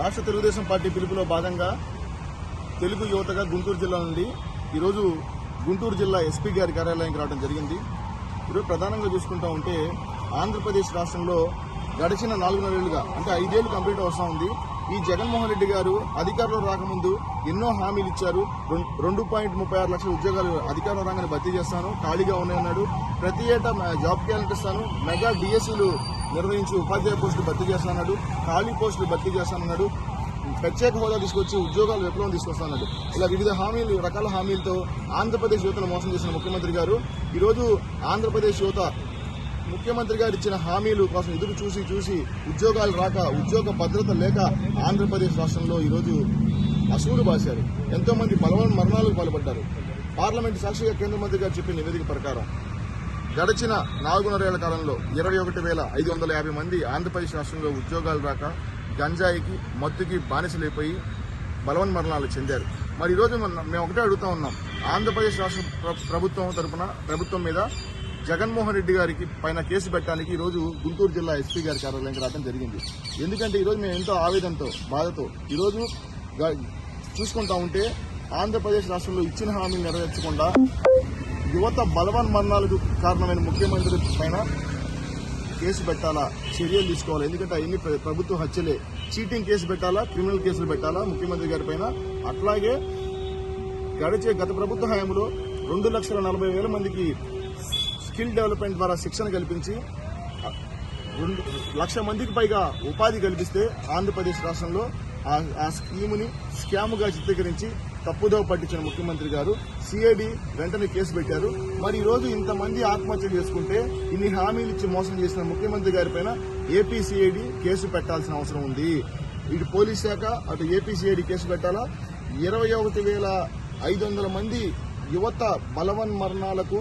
రాష్ట్ర తెలుగుదేశం పార్టీ పిలుపులో భాగంగా తెలుగు యువతగా గుంటూరు జిల్లా నుండి ఈరోజు గుంటూరు జిల్లా ఎస్పీ గారి కార్యాలయానికి రావడం జరిగింది. ఈరోజు ప్రధానంగా చూసుకుంటా ఉంటే ఆంధ్రప్రదేశ్ రాష్ట్రంలో గడిచిన నాలుగున్నరేళ్ళుగా అంటే ఐదేళ్ళు కంప్లీట్ అవసరం ఉంది. ఈ జగన్మోహన్ రెడ్డి గారు అధికారంలో రాకముందు ఎన్నో హామీలు ఇచ్చారు. రెండు పాయింట్ ముప్పై ఆరు లక్షల ఉద్యోగాలు అధికారంలో రాగానే భర్తీ చేస్తాను. ఖాళీగా ఉన్నాయన్నాడు. ప్రతి ఏటా జాబ్ క్యాలెండర్ ఇస్తాను. మెగా డిఎస్సీలు నిర్వహించి ఉపాధ్యాయ పోస్టులు భర్తీ చేస్తానన్నాడు ఖాళీ పోస్టులు భర్తీ చేస్తానన్నాడు ప్రత్యేక హోదా తీసుకొచ్చి ఉద్యోగాలు విప్లవం తీసుకొస్తానన్నాడు. ఇలా వివిధ హామీలు రకాల హామీలతో ఆంధ్రప్రదేశ్ యువతను మోసం చేసిన ముఖ్యమంత్రి గారు ఈరోజు ఆంధ్రప్రదేశ్ యువత ముఖ్యమంత్రి గారు ఇచ్చిన హామీలు కోసం ఎదురు చూసి చూసి ఉద్యోగాలు రాక ఉద్యోగ భద్రత లేక ఆంధ్రప్రదేశ్ రాష్ట్రంలో ఈరోజు అసూరు బాశారు. ఎంతోమంది బలవన్ మరణాలకు పాల్పడ్డారు. పార్లమెంట్ సాక్షిగా కేంద్ర మంత్రి గారు చెప్పిన నివేదిక ప్రకారం గడిచిన నాలుగున్నరేళ్ళ కాలంలో ఇరవై ఒకటి వేల ఐదు వందల యాభై మంది ఆంధ్రప్రదేశ్ రాష్ట్రంలో ఉద్యోగాలు రాక గంజాయికి మత్తుకి బానిసలైపోయి బలవన్ మరణాలు చెందారు. మరి ఈరోజు మేము ఒకటే అడుగుతా ఉన్నాం. ఆంధ్రప్రదేశ్ రాష్ట్ర ప్ర- ప్రభుత్వం తరపున ప్రభుత్వం మీద జగన్మోహన్ రెడ్డి గారికి పైన కేసు పెట్టడానికి ఈరోజు గుంటూరు జిల్లా ఎస్పీ గారి కార్యాలయానికి రావడం జరిగింది. ఎందుకంటే ఈరోజు మేము ఎంతో ఆవేదనతో బాధతో ఈరోజు గ- చూసుకుంటా ఉంటే ఆంధ్రప్రదేశ్ రాష్ట్రంలో ఇచ్చిన హామీలు నెరవేర్చకుండా యువత బలవన్ మరణాలకు కారణమైన ముఖ్యమంత్రి పైన కేసు పెట్టాలా? చర్యలు తీసుకోవాలి? ఎందుకంటే అవన్నీ ప్ర- ప్రభుత్వ హత్యలే. చీటింగ్ కేసు పెట్టాలా? క్రిమినల్ కేసులు పెట్టాలా? ముఖ్యమంత్రి గారి పైన? అట్లాగే గడిచే గత ప్రభుత్వ హయాంలో రెండు లక్షల నలభై వేల మందికి స్కిల్ డెవలప్మెంట్ ద్వారా శిక్షణ కల్పించి రెండు లక్ష మందికి పైగా ఉపాధి కల్పిస్తే ఆంధ్రప్రదేశ్ రాష్ట్రంలో ఆ- ఆ స్కీముని స్కామ్గా చిత్రీకరించి తప్పుదోవ పట్టించిన ముఖ్యమంత్రి గారు సిఐడి వెంటనే కేసు పెట్టారు. మరి ఈరోజు ఇంతమంది ఆత్మహత్య చేసుకుంటే ఇన్ని హామీలు ఇచ్చి మోసం చేసిన ముఖ్యమంత్రి గారి పైన ఏపీ సిఐడి కేసు పెట్టాల్సిన అవసరం ఉంది. ఇటు పోలీస్ శాఖ అటు ఏపీ సిఐడి కేసు పెట్టాలా? ఇరవై ఒకటి వేల ఐదు వందల మంది యువత బలవన్ మరణాలకు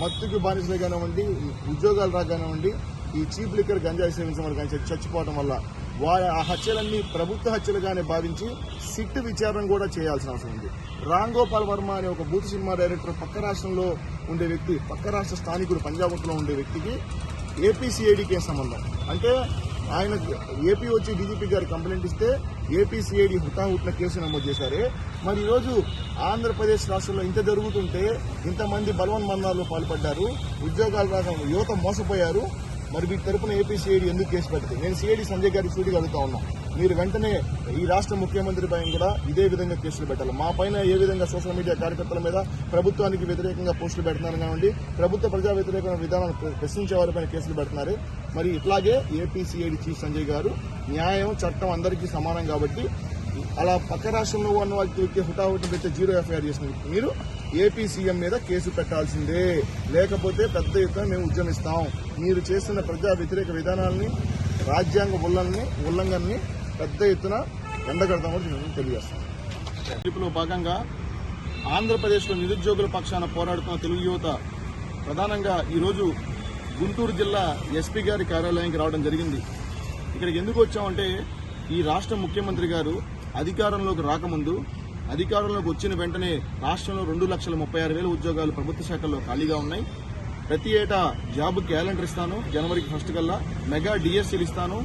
మత్తుకి బానిసలు కానివ్వండి ఉద్యోగాలు రాగానివ్వండి ఈ చీప్ లిక్కర్ గంజాయి సేవించడం వల్ల కానీ చచ్చిపోవడం వల్ల వారి ఆ హత్యలన్నీ ప్రభుత్వ హత్యలుగానే భావించి సిట్ విచారణ కూడా చేయాల్సిన అవసరం ఉంది. రామ్ గోపాల్ వర్మ అనే ఒక బూత్ సినిమా డైరెక్టర్ పక్క రాష్ట్రంలో ఉండే వ్యక్తి పక్క రాష్ట్ర స్థానికుడు పంజాబ్లో ఉండే వ్యక్తికి ఏపీసీఐడి కేసు సంబంధం. అంటే ఆయన ఏపీ వచ్చి డీజీపీ గారు కంప్లైంట్ ఇస్తే ఏపీసీఐడి హుటాహుట్న కేసు నమోదు చేశారే. మరి ఈరోజు ఆంధ్రప్రదేశ్ రాష్ట్రంలో ఇంత జరుగుతుంటే ఇంతమంది బలవన్ మరణాల్లో పాల్పడ్డారు ఉద్యోగాలు రాక యువత మోసపోయారు మరి వీటి తరపున ఏపీ సిఐడి ఎందుకు కేసు పెట్టదు? నేను సిఐడి సంజయ్ గారికి సూటిగా అడుగుతా ఉన్నా. మీరు వెంటనే ఈ రాష్ట్ర ముఖ్యమంత్రి పైన కూడా ఇదే విధంగా కేసులు పెట్టాలి. మా పైన ఏ విధంగా సోషల్ మీడియా కార్యకర్తల మీద ప్రభుత్వానికి వ్యతిరేకంగా పోస్టులు పెడుతున్నారు కానివ్వండి ప్రభుత్వ ప్రజా వ్యతిరేక విధానాలు ప్రశ్నించే వారిపైన కేసులు పెడుతున్నారు. మరి ఇట్లాగే ఏపీ సిఐడి చీఫ్ సంజయ్ గారు న్యాయం చట్టం అందరికీ సమానం కాబట్టి అలా పక్క రాష్ట్రంలో ఉన్న వ్యక్తి హుటాహుటిని పెట్టి జీరో ఎఫ్ఐఆర్ చేసిన మీరు ఏపీ సీఎం మీద కేసు పెట్టాల్సిందే. లేకపోతే పెద్ద ఎత్తున మేము ఉద్యమిస్తాం. మీరు చేస్తున్న ప్రజా వ్యతిరేక విధానాలని రాజ్యాంగ ఉల్లంఘనని ఉల్లంఘనని పెద్ద ఎత్తున ఎండగడతామని తెలియజేస్తాం పిలుపులో భాగంగా ఆంధ్రప్రదేశ్లో నిరుద్యోగుల పక్షాన పోరాడుతున్న తెలుగు యువత ప్రధానంగా ఈరోజు గుంటూరు జిల్లా ఎస్పీ గారి కార్యాలయానికి రావడం జరిగింది. ఇక్కడికి ఎందుకు వచ్చామంటే ఈ రాష్ట్ర ముఖ్యమంత్రి గారు అధికారంలోకి రాకముందు అధికారంలోకి వచ్చిన వెంటనే రాష్ట్రంలో రెండు లక్షల ముప్పై ఆరు వేల ఉద్యోగాలు ప్రభుత్వ శాఖల్లో ఖాళీగా ఉన్నాయి. ప్రతి ఏటా జాబ్ క్యాలెండర్ ఇస్తాను జనవరికి ఫస్ట్ కల్లా మెగా డిఎస్సీలు ఇస్తాను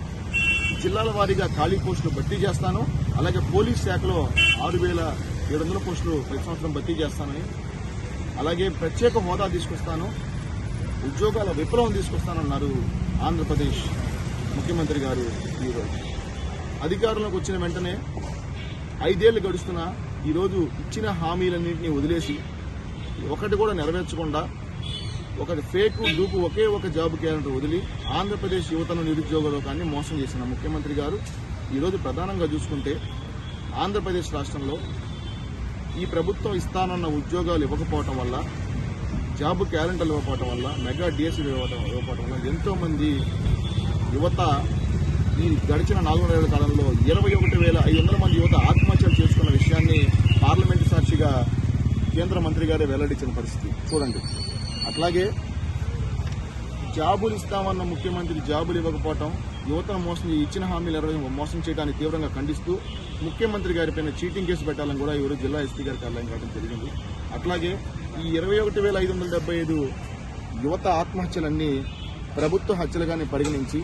జిల్లాల వారీగా ఖాళీ పోస్టులు భర్తీ చేస్తాను అలాగే పోలీస్ శాఖలో ఆరు వేల ఏడు వందల పోస్టులు ప్రతి సంవత్సరం భర్తీ చేస్తానని అలాగే ప్రత్యేక హోదా తీసుకొస్తాను ఉద్యోగాల విప్లవం తీసుకొస్తానన్నారు ఆంధ్రప్రదేశ్ ముఖ్యమంత్రి గారు ఈరోజు. అధికారంలోకి వచ్చిన వెంటనే ఐదేళ్ళు గడుస్తున్నా ఈరోజు ఇచ్చిన హామీలన్నింటినీ వదిలేసి ఒకటి కూడా నెరవేర్చకుండా ఒకటి ఫేక్ డూపు ఒకే ఒక జాబ్ క్యాలెండర్ వదిలి ఆంధ్రప్రదేశ్ యువతను నిరుద్యోగ లోకాన్ని మోసం చేసిన ముఖ్యమంత్రి గారు ఈరోజు ప్రధానంగా చూసుకుంటే ఆంధ్రప్రదేశ్ రాష్ట్రంలో ఈ ప్రభుత్వం ఇస్తానన్న ఉద్యోగాలు ఇవ్వకపోవటం వల్ల జాబ్ క్యాలెండర్లు ఇవ్వకపోవటం వల్ల మెగా డిఎస్సీలు ఇవ్వటం ఇవ్వకపోవటం వల్ల ఎంతోమంది యువత ఈ గడిచిన నాలుగున్నరేళ్ళ కాలంలో ఇరవై ఒకటి వేల ఐదు వందల మంది యువత ఆత్మ పార్లమెంటు కేంద్ర మంత్రి గారే వెల్లడించిన పరిస్థితి. చూడండి. అట్లాగే జాబులు ఇస్తామన్న ముఖ్యమంత్రి జాబులు ఇవ్వకపోవటం యువతను మోసం ఇచ్చిన హామీలు ఎవరైనా మోసం చేయడానికి తీవ్రంగా ఖండిస్తూ ముఖ్యమంత్రి గారిపైన చీటింగ్ కేసు పెట్టాలని కూడా ఈరోజు జిల్లా ఎస్పీ గారి కార్యాలయం కావడం జరిగింది. అట్లాగే ఈ ఇరవై ఒకటి వేల ఐదు వందల డెబ్బై ఐదు యువత ఆత్మహత్యలన్నీ ప్రభుత్వ హత్యలుగానే పరిగణించి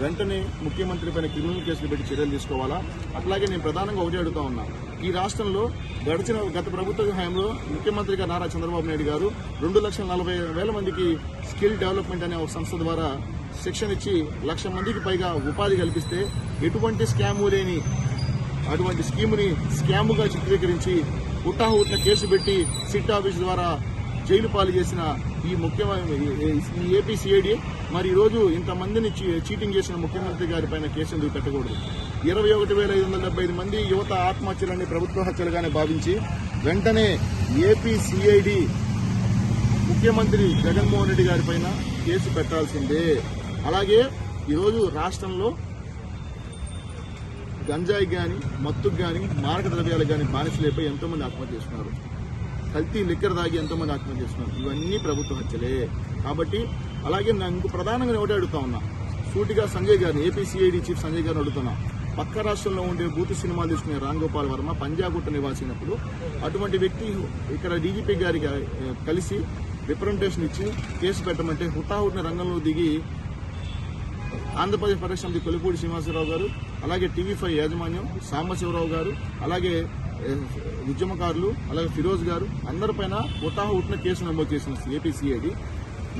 వెంటనే ముఖ్యమంత్రి పైన క్రిమినల్ కేసులు పెట్టి చర్యలు తీసుకోవాలా? అట్లాగే నేను ప్రధానంగా ఒకటి అడుగుతా ఉన్నా. ఈ రాష్ట్రంలో గడిచిన గత ప్రభుత్వ హయాంలో ముఖ్యమంత్రిగా నారా చంద్రబాబు నాయుడు గారు రెండు లక్షల నలభై వేల మందికి స్కిల్ డెవలప్మెంట్ అనే ఒక సంస్థ ద్వారా శిక్షణ ఇచ్చి లక్ష మందికి పైగా ఉపాధి కల్పిస్తే ఎటువంటి స్కాము లేని అటువంటి స్కీముని స్కాముగా చిత్రీకరించి ఉట్టాహుట్న కేసు పెట్టి సిట్ ఆఫీస్ ద్వారా జైలు పాలు చేసిన ఈ ముఖ్యమైన ఈ ఏపీ సిఐడి మరి ఈరోజు ఇంతమందిని చీ- చీటింగ్ చేసిన ముఖ్యమంత్రి గారి పైన కేసు ఎందుకు పెట్టకూడదు? ఇరవై ఒకటి వేల ఐదు వందల డెబ్బై ఐదు మంది యువత ఆత్మహత్యలని ప్రభుత్వ హత్యలుగానే భావించి వెంటనే ఏపీ సిఐడి ముఖ్యమంత్రి జగన్మోహన్ రెడ్డి గారి పైన కేసు పెట్టాల్సిందే. అలాగే ఈరోజు రాష్ట్రంలో గంజాయి కానీ మత్తుకు కానీ మారక ద్రవ్యాలకు కానీ బానిసలైపోయి ఎంతోమంది ఆత్మహత్య చేస్తున్నారు కల్తీ లిక్కర్ తాగి ఎంతోమంది ఆత్మహత్య చేస్తున్నారు. ఇవన్నీ ప్రభుత్వ హత్యలే. కాబట్టి అలాగే నేను ఇంకో ప్రధానంగా ఒకటి ఒకటే అడుగుతా ఉన్నా. సూటిగా సంజయ్ గారిని ఏపీసీఐడి చీఫ్ సంజయ్ గారిని అడుగుతున్నా. పక్క రాష్ట్రంలో ఉండే బూత్ సినిమాలు తీసుకునే రామ్ గోపాల్ వర్మ పంజాగుట్ట నివాసినప్పుడు అటువంటి వ్యక్తి ఇక్కడ డీజీపీ గారికి కలిసి రిప్రజెంటేషన్ ఇచ్చి కేసు పెట్టమంటే హుటాహుటిన రంగంలో దిగి ఆంధ్రప్రదేశ్ పరిశ్రమ కొలిపూడి శ్రీనివాసరావు గారు అలాగే టీవీ ఫైవ్ యాజమాన్యం సాంబశివరావు గారు అలాగే ఉద్యమకారులు అలాగే ఫిరోజ్ గారు అందరిపైన ఉటాహ ఉట్టిన కేసు నమోదు చేసిన ఏపీసీఐడి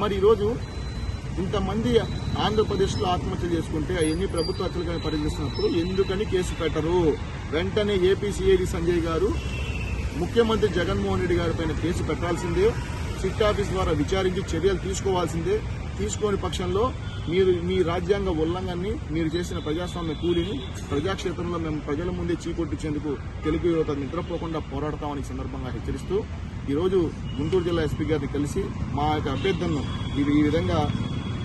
మరి ఈరోజు ఇంతమంది ఆంధ్రప్రదేశ్లో ఆత్మహత్య చేసుకుంటే అవన్నీ ప్రభుత్వ హత్యలుగా పరిగణిస్తున్నప్పుడు ఎందుకని కేసు పెట్టరు? వెంటనే ఏపీసీఐడి సంజయ్ గారు ముఖ్యమంత్రి జగన్మోహన్ రెడ్డి గారి పైన కేసు పెట్టాల్సిందే. సిట్ ఆఫీస్ ద్వారా విచారించి చర్యలు తీసుకోవాల్సిందే. తీసుకోని పక్షంలో మీరు మీ రాజ్యాంగ ఉల్లంఘనని మీరు చేసిన ప్రజాస్వామ్య కూలిని ప్రజాక్షేత్రంలో మేము ప్రజల ముందే చీకొట్టించేందుకు తెలుగు యువత నిద్రపోకుండా పోరాడతామని సందర్భంగా హెచ్చరిస్తూ ఈరోజు గుంటూరు జిల్లా ఎస్పీ గారిని కలిసి మా యొక్క అభ్యర్థనను ఈ విధంగా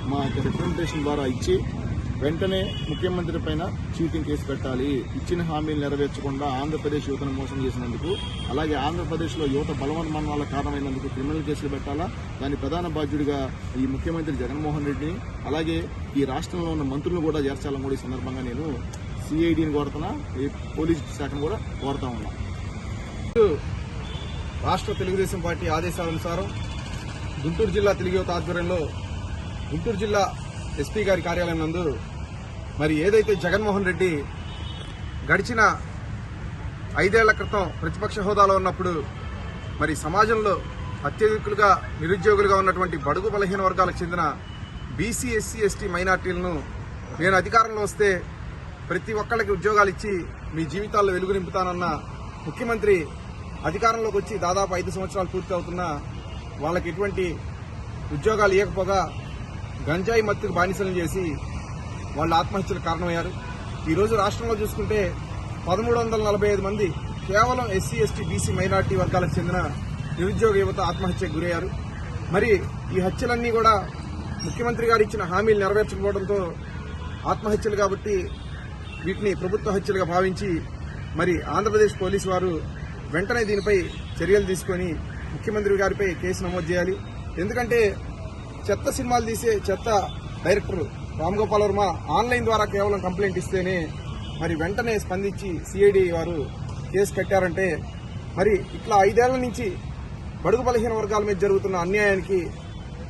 మా యొక్క రిప్రజెంటేషన్ ద్వారా ఇచ్చి వెంటనే ముఖ్యమంత్రి పైన చీటింగ్ కేసు పెట్టాలి. ఇచ్చిన హామీలు నెరవేర్చకుండా ఆంధ్రప్రదేశ్ యువతను మోసం చేసినందుకు అలాగే ఆంధ్రప్రదేశ్లో యువత బలవన్మరణాల కారణమైనందుకు క్రిమినల్ కేసులు పెట్టాలా? దాని ప్రధాన బాధ్యుడిగా ఈ ముఖ్యమంత్రి జగన్మోహన్ రెడ్డిని అలాగే ఈ రాష్ట్రంలో ఉన్న మంత్రులను కూడా చేర్చాలని కూడా ఈ సందర్భంగా నేను సిఐడిని కోరుతున్నా ఈ పోలీస్ శాఖను కూడా కోరుతా ఉన్నా. రాష్ట్ర తెలుగుదేశం పార్టీ ఆదేశానుసారం గుంటూరు జిల్లా తెలుగు యువత ఆధ్వర్యంలో గుంటూరు జిల్లా ఎస్పీ గారి కార్యాలయం నందు మరి ఏదైతే జగన్మోహన్ రెడ్డి గడిచిన ఐదేళ్ళ క్రితం ప్రతిపక్ష హోదాలో ఉన్నప్పుడు మరి సమాజంలో అత్యధికులుగా నిరుద్యోగులుగా ఉన్నటువంటి బడుగు బలహీన వర్గాలకు చెందిన బీసీ ఎస్సీ ఎస్టీ మైనార్టీలను నేను అధికారంలో వస్తే ప్రతి ఒక్కళ్ళకి ఉద్యోగాలు ఇచ్చి మీ జీవితాల్లో వెలుగు నింపుతానన్న ముఖ్యమంత్రి అధికారంలోకి వచ్చి దాదాపు ఐదు సంవత్సరాలు పూర్తి అవుతున్నా వాళ్ళకి ఎటువంటి ఉద్యోగాలు ఇవ్వకపోగా గంజాయి మత్తుకు బానిసలు చేసి వాళ్ళు ఆత్మహత్యలకు కారణమయ్యారు. ఈరోజు రాష్ట్రంలో చూసుకుంటే పదమూడు వందల నలభై ఐదు మంది కేవలం ఎస్సీ ఎస్టీ బీసీ మైనార్టీ వర్గాలకు చెందిన నిరుద్యోగ యువత ఆత్మహత్యకు గురయ్యారు. మరి ఈ హత్యలన్నీ కూడా ముఖ్యమంత్రి గారు ఇచ్చిన హామీలు నెరవేర్చకపోవడంతో ఆత్మహత్యలు కాబట్టి వీటిని ప్రభుత్వ హత్యలుగా భావించి మరి ఆంధ్రప్రదేశ్ పోలీసు వారు వెంటనే దీనిపై చర్యలు తీసుకొని ముఖ్యమంత్రి గారిపై కేసు నమోదు చేయాలి. ఎందుకంటే చెత్త సినిమాలు తీసే చెత్త డైరెక్టర్ రామ్ గోపాల్ వర్మ ఆన్లైన్ ద్వారా కేవలం కంప్లైంట్ ఇస్తేనే మరి వెంటనే స్పందించి సిఐడి వారు కేసు కట్టారంటే మరి ఇట్లా ఐదేళ్ళ నుంచి బడుగు బలహీన వర్గాల మీద జరుగుతున్న అన్యాయానికి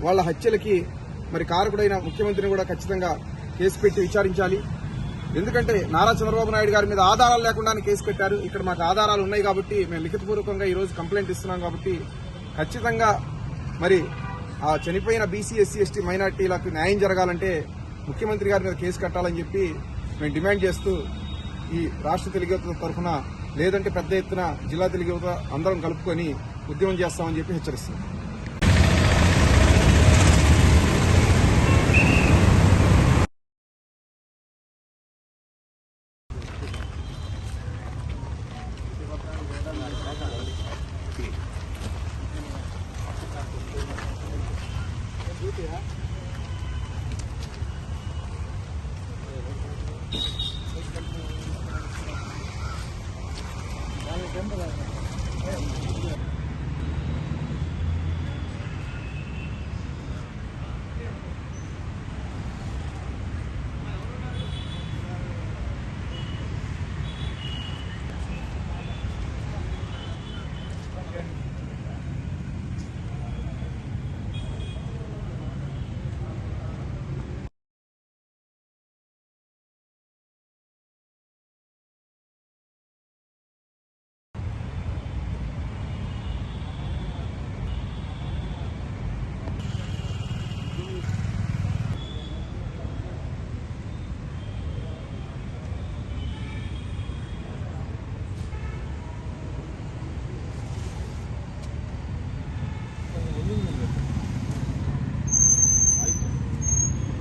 వాళ్ళ హత్యలకి మరి కారకుడైన ముఖ్యమంత్రిని కూడా ఖచ్చితంగా కేసు పెట్టి విచారించాలి. ఎందుకంటే నారా చంద్రబాబు నాయుడు గారి మీద ఆధారాలు లేకుండానే కేసు పెట్టారు. ఇక్కడ మాకు ఆధారాలు ఉన్నాయి కాబట్టి మేము లిఖితపూర్వకంగా ఈరోజు కంప్లైంట్ ఇస్తున్నాం కాబట్టి ఖచ్చితంగా మరి ఆ చనిపోయిన బీసీ ఎస్సీ ఎస్టీ మైనార్టీలకు న్యాయం జరగాలంటే ముఖ్యమంత్రి గారి మీద కేసు కట్టాలని చెప్పి మేము డిమాండ్ చేస్తూ ఈ రాష్ట్ర తెలుగు యువత తరఫున లేదంటే పెద్ద ఎత్తున జిల్లా తెలుగు యువత అందరం కలుపుకొని ఉద్యమం చేస్తామని చెప్పి హెచ్చరిస్తున్నాం.